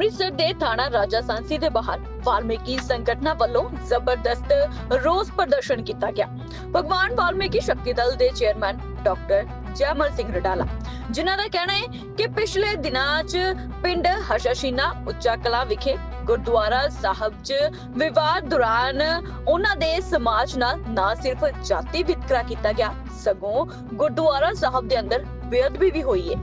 ਅੰਮ੍ਰਿਤਸਰ ਦੇ ਥਾਣਾ ਰਾਜਾ ਸਾਂਸੀ ਦੇ ਬਾਹਰ ਵਾਲਮੀਕੀ ਸੰਗਠਨਾਂ ਵੱਲੋਂ ਜ਼ਬਰਦਸਤ ਰੋਸ ਪ੍ਰਦਰਸ਼ਨ ਕੀਤਾ ਗਿਆ। ਭਗਵਾਨ ਵਾਲਮੀਕੀ ਸ਼ਕਤੀ ਦਲ ਦੇ ਚੇਅਰਮੈਨ ਡਾਕਟਰ ਜੈਮਲ ਸਿੰਘ ਰਡਾਲਾ, ਜਿਨ੍ਹਾਂ ਦਾ ਕਹਿਣਾ ਹੈ ਕਿ ਪਿਛਲੇ ਦਿਨਾਂ 'ਚ ਪਿੰਡ ਹਸ਼ਸ਼ੀਨਾ ਉੱਚਾ ਕਲਾ ਵਿਖੇ ਗੁਰਦੁਆਰਾ ਸਾਹਿਬ 'ਚ ਵਿਵਾਦ ਦੌਰਾਨ ਉਹਨਾਂ ਦੇ ਸਮਾਜ ਨਾਲ ਨਾ ਸਿਰਫ ਜਾਤੀ ਵਿਤਕਰਾ ਕੀਤਾ ਗਿਆ, ਸਗੋਂ ਗੁਰਦੁਆਰਾ ਸਾਹਿਬ ਦੇ ਅੰਦਰ ਬੇਅਦਬੀ ਵੀ ਹੋਈ ਹੈ।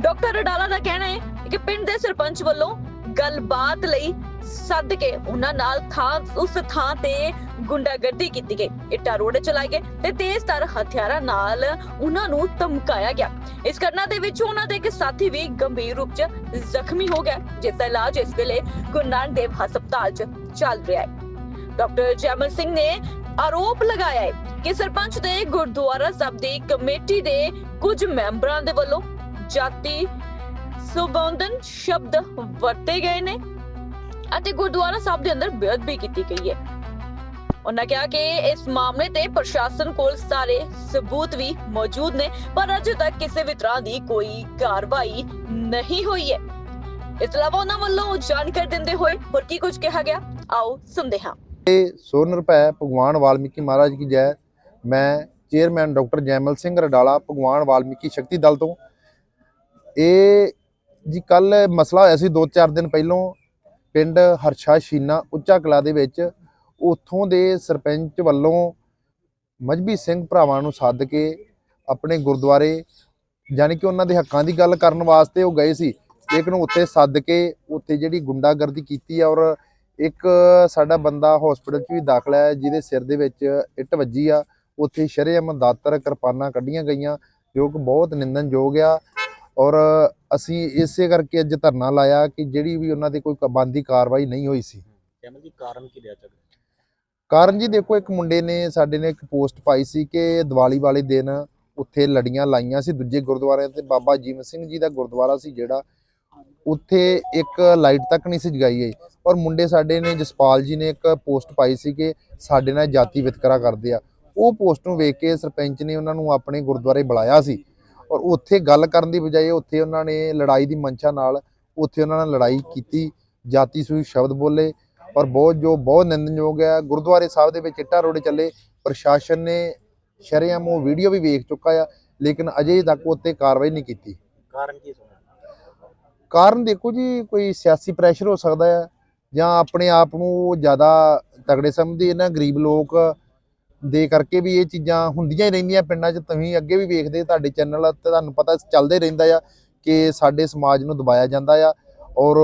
ਡਾਕਟਰ ਰਡਾਲਾ ਦਾ ਕਹਿਣਾ ਹੈ ਕਿ ਪਿੰਡ ਦੇ ਸਰਪੰਚ ਵੱਲੋਂ ਗੱਲਬਾਤ ਲਈ ਸੱਦ ਕੇ ਉਹਨਾਂ ਨਾਲ ਥਾਂ, ਉਸ ਥਾਂ ਤੇ ਗੁੰਡਾਗਰਦੀ ਕੀਤੀ ਗਈ। ਇੱਟਾਂ ਰੋੜੇ ਚਲਾਏ ਗਏ ਤੇ ਤੇਜ਼ਧਾਰ ਹਥਿਆਰਾਂ ਨਾਲ ਉਹਨਾਂ ਨੂੰ ਧਮਕਾਇਆ ਗਿਆ। ਇਸ ਘਟਨਾ ਦੇ ਵਿੱਚ ਉਹਨਾਂ ਦੇ ਇੱਕ ਸਾਥੀ ਵੀ ਗੰਭੀਰ ਰੂਪ 'ਚ ਜ਼ਖਮੀ ਹੋ ਗਿਆ ਜਿਸ ਦਾ ਇਲਾਜ ਇਸ ਵੇਲੇ ਗੁਰੂ ਨਾਨਕ ਦੇਵ ਹਸਪਤਾਲ 'ਚ ਚੱਲ ਰਿਹਾ ਹੈ। ਡਾਕਟਰ ਜੈਮਲ ਸਿੰਘ ਨੇ ਆਰੋਪ ਲਗਾਇਆ ਹੈ ਕਿ ਸਰਪੰਚ ਦੇ ਗੁਰਦੁਆਰਾ ਸਾਹਿਬ ਦੀ ਕਮੇਟੀ ਦੇ ਕੁਝ ਮੈਂਬਰਾਂ ਦੇ ਵੱਲੋਂ ਜਾਤੀ ਸੁਬੰਧਨ ਸ਼ਬਦ ਵਰਤੇ ਗਏ ਨੇ ਅਤੇ ਗੁਰਦੁਆਰਾ ਸਾਹਿਬ ਦੇ ਅੰਦਰ ਬੇਅਦਬੀ ਕੀਤੀ ਗਈ ਹੈ। ਉਹਨਾਂ ਕਿਹਾ ਕਿ ਇਸ ਮਾਮਲੇ ਤੇ ਪ੍ਰਸ਼ਾਸਨ ਕੋਲ ਸਾਰੇ ਸਬੂਤ ਵੀ ਮੌਜੂਦ ਨੇ, ਪਰ ਅਜੇ ਤੱਕ ਕਿਸੇ ਵੀ ਤਰ੍ਹਾਂ ਦੀ ਕੋਈ ਕਾਰਵਾਈ ਨਹੀਂ ਹੋਈ ਹੈ। ਇਸ ਇਲਾਵਾ ਉਹਨਾਂ ਵੱਲੋਂ ਜਾਣਕਾਰੀ ਦਿੰਦੇ ਹੋਏ ਹੋਰ ਕੀ ਕੁਝ ਕਿਹਾ ਗਿਆ? ਆਓ ਸੁਣਦੇ ਹਾਂ। ਸੋਨ ਰੁਪਏ ਭਗਵਾਨ ਵਾਲਮੀਕੀ ਮਹਾਰਾਜ ਕੀ ਜੈ। ਮੈਂ ਚੇਅਰਮੈਨ ਡਾਕਟਰ ਜੈਮਲ ਸਿੰਘ ਰਡਾਲਾ, ਭਗਵਾਨ ਵਾਲਮੀਕੀ ਸ਼ਕਤੀ ਦਲ ਤੋਂ। ਇਹ ਜੀ ਕੱਲ ਮਸਲਾ ਹੋਇਆ ਸੀ 2-4 ਦਿਨ ਪਹਿਲੋਂ ਪਿੰਡ ਹਰਸ਼ਾ ਸ਼ੀਨਾ ਉੱਚਾ ਕਲਾ ਦੇ ਵਿੱਚ ਉੱਥੋਂ ਦੇ ਸਰਪੰਚ ਵੱਲੋਂ ਮਜਬੀ ਸਿੰਘ ਭਰਾਵਾਂ ਨੂੰ ਸੱਦ ਕੇ ਆਪਣੇ ਗੁਰਦੁਆਰੇ, ਯਾਨੀ ਕਿ ਉਹਨਾਂ ਦੇ ਹੱਕਾਂ ਦੀ ਗੱਲ ਕਰਨ ਵਾਸਤੇ ਉਹ ਗਏ ਸੀ। ਇੱਕ ਨੂੰ ਉੱਥੇ ਸੱਦ ਕੇ ਉੱਥੇ ਜਿਹੜੀ ਗੁੰਡਾਗਰਦੀ ਕੀਤੀ ਆ ਔਰ ਇੱਕ ਸਾਡਾ ਬੰਦਾ ਹਸਪੀਟਲ 'ਚ ਵੀ ਦਾਖਲ ਹੈ, ਜਿਹਦੇ ਸਿਰ ਦੇ ਵਿੱਚ ਇੱਟ ਵੱਜੀ ਆ, ਉੱਥੇ ਸ਼ਰੇਆਮ ਦਾਤਰ ਕਿਰਪਾਨਾਂ ਕੱਢੀਆਂ ਗਈਆਂ, ਜੋ ਕਿ ਬਹੁਤ ਨਿੰਦਨਯੋਗ ਆ। ਔਰ ਅਸੀਂ ਇਸੇ ਕਰਕੇ ਅੱਜ ਧਰਨਾ ਲਾਇਆ ਕਿ ਜਿਹੜੀ ਵੀ ਉਹਨਾਂ ਦੇ ਕੋਈ ਬੰਦੀ ਕਾਰਵਾਈ ਨਹੀਂ ਹੋਈ ਸੀ। ਕੈਮਲ ਜੀ ਕਾਰਨ ਕੀ ਰਿਹਾ ਝਗੜੇ ਕਾਰਨ ਜੀ ਦੇਖੋ ਇੱਕ ਮੁੰਡੇ ਨੇ ਸਾਡੇ ਨੇ ਇੱਕ ਪੋਸਟ ਪਾਈ ਸੀ ਕਿ ਦੀਵਾਲੀ ਵਾਲੇ ਦਿਨ ਉੱਥੇ ਲੜੀਆਂ ਲਾਈਆਂ ਸੀ ਦੂਜੇ ਗੁਰਦੁਆਰਿਆਂ ਤੇ। ਬਾਬਾ ਜੀਵਨ ਸਿੰਘ ਜੀ ਦਾ ਗੁਰਦੁਆਰਾ ਸੀ ਜਿਹੜਾ ਉੱਥੇ ਇੱਕ ਲਾਈਟ ਤੱਕ ਨਹੀਂ ਸੀ ਜਗਾਈ ਗਈ। ਔਰ ਮੁੰਡੇ ਸਾਡੇ ਨੇ ਜਸਪਾਲ ਜੀ ਨੇ ਇੱਕ ਪੋਸਟ ਪਾਈ ਸੀ ਕਿ ਸਾਡੇ ਨਾਲ ਜਾਤੀ ਵਿਤਕਰਾ ਕਰਦੇ ਆ। ਉਹ ਪੋਸਟ ਨੂੰ ਵੇਖ ਕੇ ਸਰਪੰਚ ਨੇ ਉਹਨਾਂ ਨੂੰ ਆਪਣੇ ਗੁਰਦੁਆਰੇ ਬੁਲਾਇਆ ਸੀ। ਔਰ ਉੱਥੇ ਗੱਲ ਕਰਨ ਦੀ ਬਜਾਏ ਉੱਥੇ ਉਹਨਾਂ ਨੇ ਲੜਾਈ ਦੀ ਮਨਸ਼ਾ ਨਾਲ ਉੱਥੇ ਉਹਨਾਂ ਨਾਲ ਲੜਾਈ ਕੀਤੀ ਜਾਤੀ ਸੂਈ ਸ਼ਬਦ ਬੋਲੇ ਔਰ ਬਹੁਤ ਜੋ ਬਹੁਤ ਨਿੰਦਨਯੋਗ ਹੈ ਗੁਰਦੁਆਰੇ ਸਾਹਿਬ ਦੇ ਵਿੱਚ ਇੱਟਾਂ ਰੋੜੇ ਚੱਲੇ ਪ੍ਰਸ਼ਾਸਨ ਨੇ ਸ਼ਰੇਆਮ ਉਹ ਵੀਡੀਓ ਵੀ ਵੇਖ ਚੁੱਕਾ ਆ ਲੇਕਿਨ ਅਜੇ ਤੱਕ ਉੱਤੇ ਕਾਰਵਾਈ ਨਹੀਂ ਕੀਤੀ। ਕਾਰਨ ਕੀ ਸੁਣਿਆ? ਕਾਰਨ ਦੇਖੋ ਜੀ ਕੋਈ ਸਿਆਸੀ ਪ੍ਰੈਸ਼ਰ ਹੋ ਸਕਦਾ ਹੈ ਜਾਂ ਆਪਣੇ ਆਪ ਨੂੰ ਜ਼ਿਆਦਾ ਤਗੜੇ ਸਮਝਦੇ ਇਹਨਾਂ ਗਰੀਬ ਲੋਕ ਦੇ ਕਰਕੇ ਵੀ ਇਹ ਚੀਜ਼ਾਂ ਹੁੰਦੀਆਂ ਹੀ ਰਹਿੰਦੀਆਂ ਪਿੰਡਾਂ 'ਚ ਤੁਸੀਂ ਅੱਗੇ ਵੀ ਵੇਖਦੇ ਤੁਹਾਡੇ ਚੈਨਲ ਤੇ ਤੁਹਾਨੂੰ ਪਤਾ ਚੱਲਦੇ ਰਹਿੰਦਾ ਆ ਕਿ ਸਾਡੇ ਸਮਾਜ ਨੂੰ ਦਬਾਇਆ ਜਾਂਦਾ ਆ ਔਰ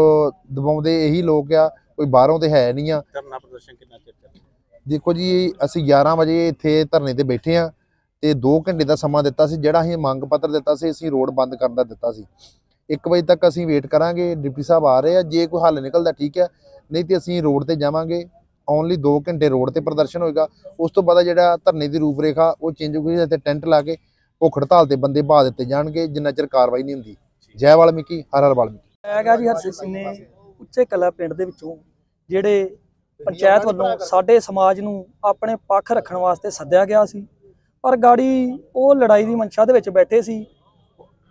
ਦਬਾਉਂਦੇ ਇਹੀ ਲੋਕ ਆ ਕੋਈ ਬਾਹਰੋਂ ਤੇ ਹੈ ਨਹੀਂ ਆ। ਧਰਨਾ ਪ੍ਰਦਰਸ਼ਨ ਕਿੰਨਾ ਚਿਰ ਚੱਲਿਆ ਦੇਖੋ ਜੀ ਅਸੀਂ 11 ਵਜੇ ਇੱਥੇ ਧਰਨੇ ਤੇ ਬੈਠੇ ਆ ਤੇ 2 ਘੰਟੇ ਦਾ ਸਮਾਂ ਦਿੱਤਾ ਸੀ ਜਿਹੜਾ ਅਸੀਂ ਮੰਗ ਪੱਤਰ ਦਿੱਤਾ ਸੀ ਅਸੀਂ ਰੋਡ ਬੰਦ ਕਰਨ ਦਾ ਦਿੱਤਾ ਸੀ। 1 ਵਜੇ ਤੱਕ ਅਸੀਂ ਵੇਟ ਕਰਾਂਗੇ ਡਿਪਟੀ ਸਾਹਿਬ ਆ ਰਹੇ ਆ ਜੇ ਕੋਈ ਹੱਲ ਨਿਕਲਦਾ ਠੀਕ ਹੈ ਨਹੀਂ ਤੇ ਅਸੀਂ ਰੋਡ ਤੇ ਜਾਵਾਂਗੇ। ਓਨਲੀ 2 ਘੰਟੇ ਰੋਡ ਤੇ ਪ੍ਰਦਰਸ਼ਨ ਹੋਏਗਾ, ਉਸ ਤੋਂ ਬਾਅਦ ਜਿਹੜਾ ਧਰਨੇ ਦੀ ਰੂਪਰੇਖਾ, ਉਹ ਚੇਂਜ ਹੋਈ ਤੇ ਟੈਂਟ ਲਾ ਕੇ ਭੁੱਖ ਹੜਤਾਲ ਤੇ ਬੰਦੇ ਬਹਾ ਦਿੱਤੇ ਜਾਣਗੇ, ਜਿੰਨਾ ਚਿਰ ਕਾਰਵਾਈ ਨਹੀਂ ਹੁੰਦੀ। ਜੈ ਵਾਲਮੀਕੀ, ਹਰ ਹਰ ਵਾਲਮੀਕੀ। ਹੈਗਾ ਜੀ ਹਰਸਿਤ ਸਿੰਘ ਨੇ ਉੱਚੇ ਕਲਾ ਪਿੰਡ ਦੇ ਵਿੱਚੋਂ ਜਿਹੜੇ ਪੰਚਾਇਤ ਵੱਲੋਂ ਸਾਡੇ ਸਮਾਜ ਨੂੰ ਆਪਣੇ ਪੱਖ ਰੱਖਣ ਵਾਸਤੇ ਸੱਦਿਆ ਗਿਆ ਸੀ, ਪਰ ਗਾੜੀ ਉਹ ਲੜਾਈ ਦੀ ਮਨਸ਼ਾ ਦੇ ਵਿੱਚ ਬੈਠੇ ਸੀ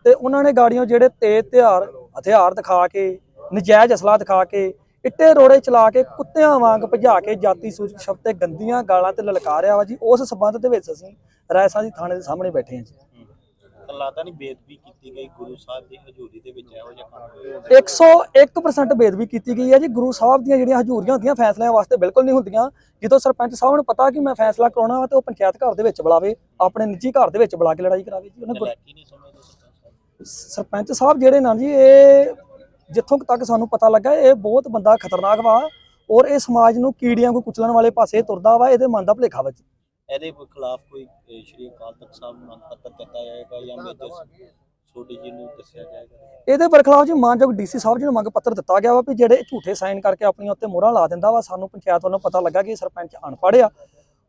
ਤੇ ਉਹਨਾਂ ਨੇ ਗਾੜੀਆਂ ਜਿਹੜੇ ਤੇਜ਼ ਹਥਿਆਰ ਹਥਿਆਰ ਦਿਖਾ ਕੇ, ਨਜਾਇਜ਼ ਅਸਲਾ ਦਿਖਾ ਕੇ ਇੱਟੇ ਰੋੜੇ ਚਲਾ ਕੇ ਕੁੱਤਿਆਂ ਵਾਂਗ ਭਜਾ ਕੇ ਜਾਤੀ ਸੂਚਕ ਸ਼ਬਦ ਤੇ ਗੰਦੀਆਂ ਗਾਲਾਂ ਤੇ ਲਲਕਾਰਿਆ ਵਾ ਜੀ। ਉਸ ਸਬੰਧ ਦੇ ਵਿੱਚ ਅਸੀਂ ਰਾਇਸਾਂ ਦੀ ਥਾਣੇ ਦੇ ਸਾਹਮਣੇ ਬੈਠੇ ਹਾਂ ਜੀ। ਲੱਗਦਾ ਨਹੀਂ ਬੇਦਬੀ ਕੀਤੀ ਗਈ ਗੁਰੂ ਸਾਹਿਬ ਦੀ ਹਜ਼ੂਰੀ ਦੇ ਵਿੱਚ ਇਹੋ ਜਿਹਾ ਕੰਮ ਹੋਇਆ 101% ਬੇਦਬੀ ਕੀਤੀ ਗਈ ਹੈ ਜੀ। ਗੁਰੂ ਸਾਹਿਬ ਦੀਆਂ ਜਿਹੜੀਆਂ ਹਜ਼ੂਰੀਆਂ ਹੁੰਦੀਆਂ ਫੈਸਲਿਆਂ ਵਾਸਤੇ ਬਿਲਕੁਲ ਨਹੀਂ ਹੁੰਦੀਆਂ। ਜਦੋਂ ਸਰਪੰਚ ਸਾਹਿਬ ਨੂੰ ਪਤਾ ਕਿ ਮੈਂ ਫੈਸਲਾ ਕਰਾਉਣਾ ਵਾ ਤੇ ਉਹ ਪੰਚਾਇਤ ਘਰ ਦੇ ਵਿੱਚ ਬੁਲਾਵੇ ਆਪਣੇ ਨਿੱਜੀ ਘਰ ਦੇ ਵਿੱਚ ਬੁਲਾ ਕੇ ਲੜਾਈ ਕਰਾਵੇ ਜੀ। ਉਹਨੇ ਸਰਪੰਚ ਸਾਹਿਬ ਜਿਹੜੇ ਨਾ ਜੀ ਇਹ ਜਿੱਥੋਂ ਕੁ ਤੱਕ ਸਾਨੂੰ ਪਤਾ ਲੱਗਾ ਇਹ ਬਹੁਤ ਬੰਦਾ ਖਤਰਨਾਕ ਵਾ ਔਰ ਇਹ ਸਮਾਜ ਨੂੰ ਕੀੜੀਆਂ ਨੂੰ ਕੁਚਲਣ ਵਾਲੇ ਪਾਸੇ ਤੁਰਦਾ ਵਾ ਇਹਦੇ ਮਨ ਦਾ ਭੁਲੇਖਾ ਵਾ ਜੀ ਇਹਦੇ ਖਿਲਾਫ ਕੋਈ ਸ਼੍ਰੀ ਅਕਾਲ ਤਖਤ ਸਾਹਿਬ ਨੂੰ ਮੰਗ ਪੱਤਰ ਦਿੱਤਾ ਜਾਏਗਾ ਜਾਂ ਮੇਜਰ ਛੋਟੀ ਜੀ ਨੂੰ ਦੱਸਿਆ ਜਾਏਗਾ। ਇਹਦੇ ਬਰਖਲਾਫ ਜੀ ਮਾਨਯੋਗ ਡੀਸੀ ਸਾਹਿਬ ਜੀ ਨੂੰ ਮੰਗ ਪੱਤਰ ਦਿੱਤਾ ਗਿਆ ਵਾ ਵੀ ਜਿਹੜੇ ਝੂਠੇ ਸਾਈਨ ਕਰਕੇ ਆਪਣੀਆਂ ਉੱਤੇ ਮੋਹਰਾਂ ਲਾ ਦਿੰਦਾ ਵਾ ਸਾਨੂੰ ਪੰਚਾਇਤ ਵੱਲੋਂ ਪਤਾ ਲੱਗਾ ਕਿ ਸਰਪੰਚ ਅਨਪੜ੍ਹ ਆ।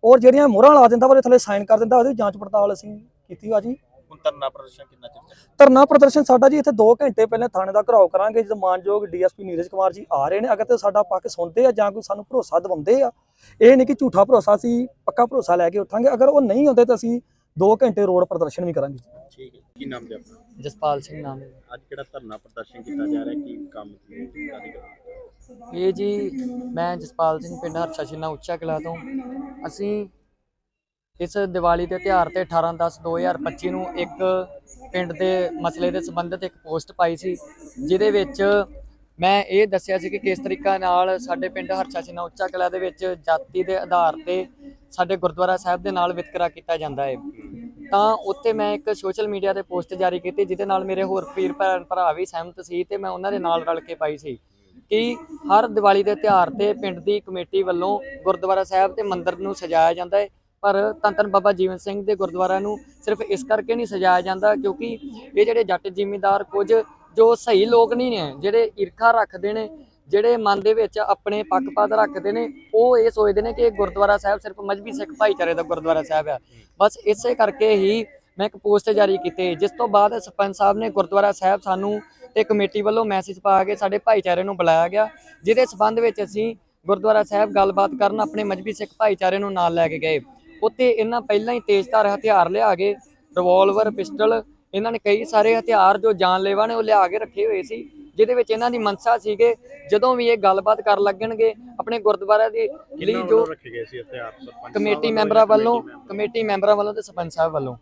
ਔਰ ਜਿਹੜੀਆਂ ਮੋਹਰਾਂ ਲਾ ਦਿੰਦਾ ਵਾ ਥੱਲੇ ਸਾਈਨ ਕਰ ਦਿੰਦਾ ਉਹਦੀ ਜਾਂਚ ਪੜਤਾਲ ਅਸੀਂ ਕੀਤੀ ਵਾ ਜੀ। ਹੁਣ ਧਰਨਾ ਪ੍ਰਦਰਸ਼ਨ ਕਿੰਨਾ ਚਿਰ ਚੱਲਿਆ ਧਰਨਾ ਪ੍ਰਦਰਸ਼ਨ ਸਾਡਾ ਜੀ ਇੱਥੇ 2 ਘੰਟੇ ਪਹਿਲੇ ਥਾਣੇ ਦਾ ਘਰਾਓ ਕਰਾਂਗੇ ਜਦੋਂ ਮਾਨਯੋਗ ਡੀਐਸਪੀ ਨੀਰਜ ਕੁਮਾਰ ਜੀ ਆ ਰਹੇ ਨੇ ਅਗਰ ਤੇ ਸਾਡਾ ਪੱਖ ਸੁਣਦੇ ਆ ਜਾਂ ਕੋਈ ਸਾਨੂੰ ਭਰੋਸਾ ਦਿਵਾਉਂਦੇ ਆ ਇਹ ਨਹੀਂ ਕਿ ਝੂਠਾ ਭਰੋਸਾ ਸੀ ਪੱਕਾ ਭਰੋਸਾ ਲੈ ਕੇ ਉੱਠਾਂਗੇ ਅਗਰ ਉਹ ਨਹੀਂ ਹੁੰਦੇ ਤਾਂ ਅਸੀਂ 2 ਘੰਟੇ ਰੋਡ ਪ੍ਰਦਰਸ਼ਨ ਵੀ ਕਰਾਂਗੇ ਠੀਕ ਹੈ ਕੀ ਨਾਮ ਜੀ ਆਪਣਾ? ਜਸਪਾਲ ਸਿੰਘ ਨਾਮ ਹੈ। ਅੱਜ ਕਿਹੜਾ ਧਰਨਾ ਪ੍ਰਦਰਸ਼ਨ ਕੀਤਾ ਜਾ ਰਿਹਾ? ਕੀ ਕੰਮ ਕੀ ਕਾਦੀ ਇਹ ਜੀ ਮੈਂ ਜਸਪਾਲ ਸਿੰਘ ਪਿੰਡ ਹਰਸ਼ਾ ਸ਼ਿਨਾ ਉੱਚਾ ਕਿਲਾ ਤੋਂ। ਅਸੀਂ ਇਸ ਦੀਵਾਲੀ ਦੇ ਤਿਉਹਾਰ ਤੇ 18 10 2025 ਨੂੰ ਇੱਕ ਪਿੰਡ ਦੇ ਮਸਲੇ ਦੇ ਸੰਬੰਧਿਤ ਇੱਕ ਪੋਸਟ ਪਾਈ ਸੀ, ਜਿਹਦੇ ਵਿੱਚ ਮੈਂ ਇਹ ਦੱਸਿਆ ਸੀ ਕਿ ਕਿਸ ਤਰੀਕਾ ਨਾਲ ਸਾਡੇ ਪਿੰਡ ਹਰਸ਼ਾ ਸ਼ਿਨਾ ਉੱਚਾ ਕਿਲਾ ਦੇ ਵਿੱਚ ਜਾਤੀ ਦੇ ਆਧਾਰ ਤੇ ਸਾਡੇ ਗੁਰਦੁਆਰਾ ਸਾਹਿਬ ਦੇ ਨਾਲ ਵਿਤਕਰਾ ਕੀਤਾ ਜਾਂਦਾ ਹੈ। ਤਾਂ ਉੱਥੇ ਮੈਂ ਇੱਕ ਸੋਸ਼ਲ ਮੀਡੀਆ ਤੇ ਪੋਸਟ ਜਾਰੀ ਕੀਤੀ, ਜਿਹਦੇ ਨਾਲ ਮੇਰੇ ਹੋਰ ਪੀਰ ਭੈਣ ਭਰਾ ਵੀ ਸਹਿਮਤ ਸੀ ਤੇ ਮੈਂ ਉਹਨਾਂ ਦੇ ਨਾਲ ਰਲ ਕੇ ਪਾਈ ਸੀ ਕਿ ਹਰ ਦੀਵਾਲੀ ਦੇ ਤਿਉਹਾਰ ਤੇ ਪਿੰਡ ਦੀ ਕਮੇਟੀ ਵੱਲੋਂ ਗੁਰਦੁਆਰਾ ਸਾਹਿਬ ਤੇ ਮੰਦਿਰ ਨੂੰ ਸਜਾਇਆ ਜਾਂਦਾ ਹੈ। ਪਰ ਧੰਨ ਧੰਨ ਬਾਬਾ ਜੀਵਨ ਸਿੰਘ ਦੇ ਗੁਰਦੁਆਰਾ ਨੂੰ ਸਿਰਫ ਇਸ ਕਰਕੇ ਨਹੀਂ ਸਜਾਇਆ ਜਾਂਦਾ ਕਿਉਂਕਿ ਇਹ ਜਿਹੜੇ ਜੱਟ ਜ਼ਿਮੀਂਦਾਰ ਕੁਝ ਜੋ ਸਹੀ ਲੋਕ ਨਹੀਂ ਨੇ, ਜਿਹੜੇ ਈਰਖਾ ਰੱਖਦੇ ਨੇ, ਜਿਹੜੇ ਮਨ ਦੇ ਵਿੱਚ ਆਪਣੇ ਪੱਖਪਾਤ ਰੱਖਦੇ ਨੇ, ਉਹ ਇਹ ਸੋਚਦੇ ਨੇ ਕਿ ਇਹ ਗੁਰਦੁਆਰਾ ਸਾਹਿਬ ਸਿਰਫ ਮਜਬੀ ਸਿੱਖ ਭਾਈਚਾਰੇ ਦਾ ਗੁਰਦੁਆਰਾ ਸਾਹਿਬ ਆ। ਬਸ ਇਸੇ ਕਰਕੇ ਹੀ ਮੈਂ ਇੱਕ ਪੋਸਟ ਜਾਰੀ ਕੀਤੀ। ਜਿਸ ਤੋਂ ਬਾਅਦ ਸਰਪੰਚ ਸਾਹਿਬ ਨੇ ਗੁਰਦੁਆਰਾ ਸਾਹਿਬ ਸਾਨੂੰ ਤੇ ਕਮੇਟੀ ਵੱਲੋਂ ਮੈਸੇਜ ਪਾ ਕੇ ਸਾਡੇ ਭਾਈਚਾਰੇ ਨੂੰ ਬੁਲਾਇਆ ਗਿਆ, ਜਿਹਦੇ ਸਬੰਧ ਵਿੱਚ ਅਸੀਂ ਗੁਰਦੁਆਰਾ ਸਾਹਿਬ ਗੱਲਬਾਤ ਕਰਨ ਆਪਣੇ ਮਜਬੀ ਸਿੱਖ ਭਾਈਚਾਰੇ ਨੂੰ ਨਾਲ ਲੈ ਕੇ ਗਏ। ਉੱਥੇ ਇਹਨਾਂ ਪਹਿਲਾਂ ਹੀ ਤੇਜ਼ਧਾਰ ਹਥਿਆਰ ਲਿਆ ਕੇ ਰਿਵਾਲਵਰ ਪਿਸਟਲ ਇਹਨਾਂ ਨੇ ਕਈ ਸਾਰੇ ਹਥਿਆਰ ਜੋ ਜਾਨਲੇਵਾ ਨੇ ਉਹ ਲਿਆ ਕੇ ਰੱਖੇ ਹੋਏ ਸੀ ਜਿਹਦੇ ਵਿੱਚ ਇਹਨਾਂ ਦੀ ਮਨਸਾ ਸੀਗੇ ਜਦੋਂ ਵੀ ਇਹ ਗੱਲਬਾਤ ਕਰ ਲੱਗਣਗੇ ਆਪਣੇ ਗੁਰਦੁਆਰਾ ਦੀ ਲਈ ਜੋ ਰੱਖੇ ਗਏ ਸੀ ਹਥਿਆਰ? ਸਰਪੰਚ ਕਮੇਟੀ ਮੈਂਬਰਾਂ ਵੱਲੋਂ ਕਮੇਟੀ ਮੈਂਬਰਾਂ ਵੱਲੋਂ ਤੇ ਸਰਪੰਚ ਸਾਹਿਬ ਵੱਲੋਂ।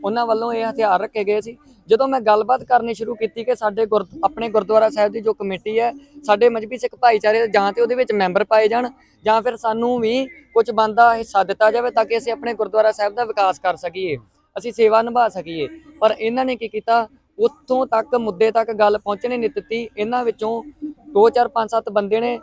ਉਹਨਾਂ ਵੱਲੋਂ ਇਹ ਹਥਿਆਰ ਰੱਖੇ ਗਏ ਸੀ। ਜਦੋਂ ਮੈਂ ਗੱਲਬਾਤ ਕਰਨੀ ਸ਼ੁਰੂ ਕੀਤੀ ਕਿ ਸਾਡੇ ਗੁਰ ਆਪਣੇ ਗੁਰਦੁਆਰਾ ਸਾਹਿਬ ਦੀ ਜੋ ਕਮੇਟੀ ਹੈ, ਸਾਡੇ ਮਜਬੀ ਸਿੱਖ ਭਾਈਚਾਰੇ ਜਾਂ ਤੇ ਉਹਦੇ ਵਿੱਚ ਮੈਂਬਰ ਪਾਏ ਜਾਣ ਜਾਂ ਫਿਰ ਸਾਨੂੰ ਵੀ ਕੁਝ ਬੰਦਾ ਹਿੱਸਾ ਦਿੱਤਾ ਜਾਵੇ ਤਾਂ ਕਿ ਅਸੀਂ ਆਪਣੇ ਗੁਰਦੁਆਰਾ ਸਾਹਿਬ ਦਾ ਵਿਕਾਸ ਕਰ ਸਕੀਏ, ਅਸੀਂ ਸੇਵਾ ਨਿਭਾ ਸਕੀਏ। ਪਰ ਇਹਨਾਂ ਨੇ ਕੀ ਕੀਤਾ? ਉੱਥੋਂ ਤੱਕ, ਮੁੱਦੇ ਤੱਕ ਗੱਲ ਪਹੁੰਚਣੇ ਨਹੀਂ ਦਿੱਤੀ। ਇਹਨਾਂ ਵਿੱਚੋਂ 2 4 5 7 ਬੰਦੇ ਨੇ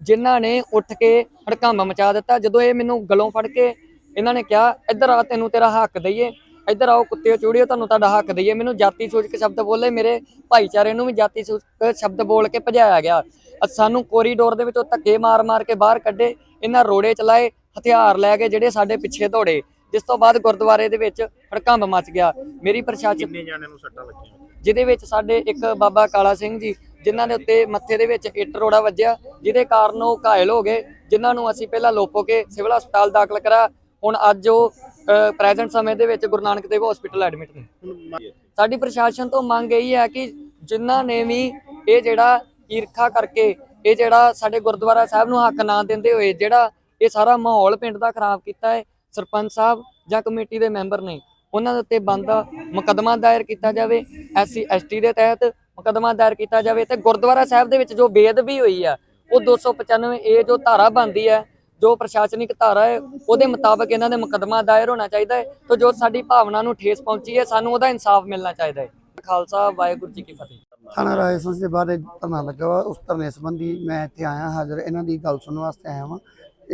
ਜਿਨ੍ਹਾਂ ਨੇ ਉੱਠ ਕੇ ਹੜਕੰਮ ਮਚਾ ਦਿੱਤਾ। ਜਦੋਂ ਇਹ ਮੈਨੂੰ ਗਲੋਂ ਫੜ ਕੇ ਇਹਨਾਂ ਨੇ ਕਿਹਾ, ਇੱਧਰ ਆ, ਤੈਨੂੰ ਤੇਰਾ ਹੱਕ ਦਈਏ। ਇੱਧਰ ਆਓ ਕੁੱਤੇ ਚੂੜੀਓ ਤੁਹਾਨੂੰ ਤੁਹਾਡਾ ਹੱਕ ਦਈਏ। ਮੈਨੂੰ ਜਾਤੀ ਸੂਚਕ ਸ਼ਬਦ ਬੋਲੇ ਮੇਰੇ ਭਾਈਚਾਰੇ ਨੂੰ ਵੀ ਜਾਤੀ ਸੂਚਕ ਸ਼ਬਦ ਬੋਲ ਕੇ ਭਜਾਇਆ ਗਿਆ। ਸਾਨੂੰ ਕੋਰੀਡੋਰ ਦੇ ਵਿੱਚੋਂ ਧੱਕੇ ਮਾਰ-ਮਾਰ ਕੇ ਬਾਹਰ ਕੱਢੇ ਇਹਨਾਂ ਰੋੜੇ ਚਲਾਏ ਹਥਿਆਰ ਲੈ ਕੇ ਜਿਹੜੇ ਸਾਡੇ ਪਿੱਛੇ ਦੌੜੇ ਜਿਸ ਤੋਂ ਬਾਅਦ ਗੁਰਦੁਆਰੇ ਦੇ ਵਿੱਚ ਹੜਕੰਬ ਮਚ ਗਿਆ। ਮੇਰੀ ਪ੍ਰਸ਼ਾਸਨ ਕਿੰਨੇ ਜਾਣਿਆਂ ਨੂੰ ਸੱਟਾਂ ਲੱਗੀਆਂ? ਜਿਹਦੇ ਵਿੱਚ ਸਾਡੇ ਇੱਕ ਬਾਬਾ ਕਾਲਾ ਸਿੰਘ ਜੀ ਜਿਨ੍ਹਾਂ ਦੇ ਉੱਤੇ ਮੱਥੇ ਦੇ ਵਿੱਚ ਇੱਟ ਰੋੜਾ ਵੱਜਿਆ ਜਿਹਦੇ ਕਾਰਨ ਉਹ ਘਾਇਲ ਹੋ ਗਏ ਜਿਨ੍ਹਾਂ ਨੂੰ ਅਸੀਂ ਪਹਿਲਾਂ ਲੋਪੋ ਕੇ ਸਿਵਲ ਹਸਪਤਾਲ ਦਾਖਲ ਕਰਾ ਹੁਣ ਅੱਜ ਉਹ ਪ੍ਰੈਜ਼ੈਂਟ ਸਮੇਂ ਦੇ ਵਿੱਚ ਗੁਰੂ ਨਾਨਕ ਦੇਵ ਹਸਪੀਟਲ ਐਡਮਿਟ ਨੇ। ਸਾਡੀ ਪ੍ਰਸ਼ਾਸਨ ਤੋਂ ਮੰਗ ਇਹੀ ਹੈ ਕਿ ਜਿਨ੍ਹਾਂ ਨੇ ਵੀ ਇਹ ਜਿਹੜਾ ਈਰਖਾ ਕਰਕੇ, ਇਹ ਜਿਹੜਾ ਸਾਡੇ ਗੁਰਦੁਆਰਾ ਸਾਹਿਬ ਨੂੰ ਹੱਕ ਨਾ ਦਿੰਦੇ ਹੋਏ, ਜਿਹੜਾ ਇਹ ਸਾਰਾ ਮਾਹੌਲ ਪਿੰਡ ਦਾ ਖਰਾਬ ਕੀਤਾ ਹੈ, ਸਰਪੰਚ ਸਾਹਿਬ ਜਾਂ ਕਮੇਟੀ ਦੇ ਮੈਂਬਰ ਨੇ, ਉਹਨਾਂ ਦੇ ਉੱਤੇ ਬੰਦਾ ਮੁਕੱਦਮਾ ਦਾਇਰ ਕੀਤਾ ਜਾਵੇ, ਐਸਸੀ, ਐਸਟੀ ਦੇ ਤਹਿਤ ਮੁਕੱਦਮਾ ਦਾਇਰ ਕੀਤਾ ਜਾਵੇ ਤੇ ਗੁਰਦੁਆਰਾ ਸਾਹਿਬ ਦੇ ਵਿੱਚ ਜੋ ਬੇਅਦਬੀ ਹੋਈ ਆ, ਉਹ 295 ਇਹ ਜੋ ਧਾਰਾ ਬਣਦੀ ਹੈ ਜੋ ਪ੍ਰਸ਼ਾਸਨਿਕ ਧਾਰਾ ਹੈ ਉਹਦੇ ਮੁਤਾਬਕ ਇਹਨਾਂ ਦੇ ਮੁਕੱਦਮਾ ਦਾਇਰ ਹੋਣਾ ਚਾਹੀਦਾ ਹੈ ਤੇ ਜੋ ਸਾਡੀ ਭਾਵਨਾ ਨੂੰ ਠੇਸ ਪਹੁੰਚੀ ਹੈ ਸਾਨੂੰ ਉਹਦਾ ਇਨਸਾਫ ਮਿਲਣਾ ਚਾਹੀਦਾ ਹੈ। ਖਾਲਸਾ ਵਾਹਿਗੁਰੂ ਜੀ ਕੀ ਫਤਿਹ। ਥਾਣਾ ਰਾਜਸਥਾਨ ਦੇ ਬਾਹਰ ਧਰਨਾ ਲੱਗਾ ਵਾ ਉਸ ਧਰਨੇ ਸੰਬੰਧੀ ਮੈਂ ਇੱਥੇ ਆਇਆ ਹਾਜ਼ਰ ਇਹਨਾਂ ਦੀ ਗੱਲ ਸੁਣਨ ਵਾਸਤੇ ਆਇਆ ਵਾਂ।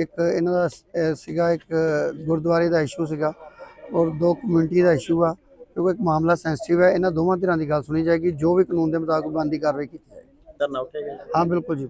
ਇੱਕ ਇਹਨਾਂ ਦਾ ਸੀਗਾ ਇੱਕ ਗੁਰਦੁਆਰੇ ਦਾ ਇਸ਼ੂ ਸੀਗਾ ਔਰ ਦੋ ਕਮਿਊਨਿਟੀ ਦਾ ਇਸ਼ੂ ਆ ਕਿਉਂਕਿ ਇੱਕ ਮਾਮਲਾ ਸੈਂਸਿਟਿਵ ਹੈ ਇਹਨਾਂ ਦੋਵਾਂ ਧਿਰਾਂ ਦੀ ਗੱਲ ਸੁਣੀ ਜਾਏਗੀ ਜੋ ਵੀ ਕਾਨੂੰਨ ਦੇ ਮੁਤਾਬਕ ਬੰਦੀ ਕਾਰਵਾਈ ਕੀਤੀ ਜਾਏਗੀ। ਧਰਨਾ ਉੱਠੇਗਾ ਹਾਂ ਬਿਲਕੁਲ ਜੀ।